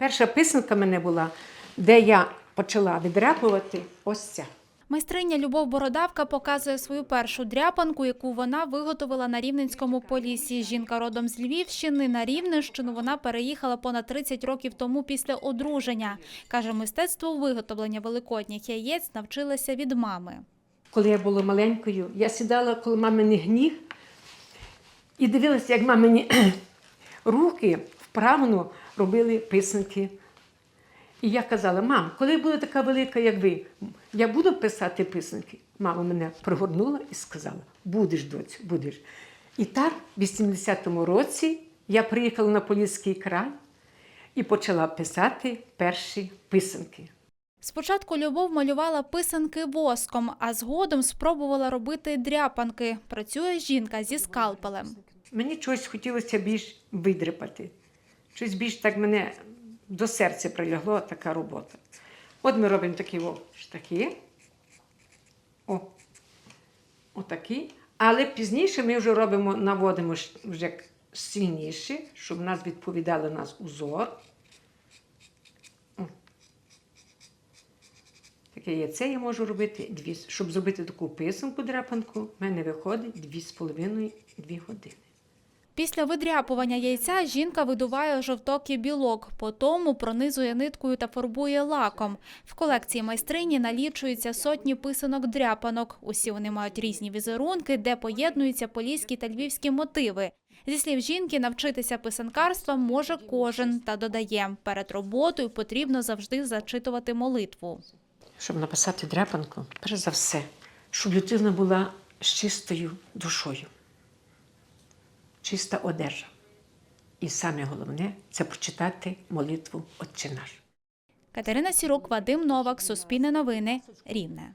Перша писанка мене була, де я почала відряпувати ось ця. Майстриня Любов Бородавка показує свою першу дряпанку, яку вона виготовила на Рівненському полісі. Жінка родом з Львівщини на Рівненщину вона переїхала понад 30 років тому після одруження. Каже, мистецтво виготовлення великодніх яєць навчилася від мами. Коли я була маленькою, я сідала коло маминих ніг і дивилася, як мамині руки вправно робили писанки. І я казала, мам, коли я буду така велика, як ви, я буду писати писанки. Мама мене пригорнула і сказала: будеш, доцю, будеш. І так, в 80-му році я приїхала на Поліський край і почала писати перші писанки. Спочатку Любов малювала писанки воском, а згодом спробувала робити дряпанки. Працює жінка зі скалпелем. Мені чогось хотілося більш видрипати. Щось більш так мене до серця прилягло така робота. От ми робимо такі о, штаки. О, отакі. Але пізніше ми вже робимо, наводимо вже сильніше, щоб в нас відповідали нас узор. Таке яйце я можу робити дві. Щоб зробити таку писанку драпанку, в мене виходить дві з половиною дві години. Після видряпування яйця жінка видуває жовток і білок, потім пронизує ниткою та фарбує лаком. В колекції майстрині налічуються сотні писанок дряпанок. Усі вони мають різні візерунки, де поєднуються поліські та львівські мотиви. Зі слів жінки, навчитися писанкарства може кожен та додає, перед роботою потрібно завжди зачитувати молитву. Щоб написати дряпанку, перш за все, щоб людина була з чистою душою, чиста одежа. І саме головне це прочитати молитву Отче наш. Катерина Сірук, Вадим Новак, Суспільне новини, Рівне.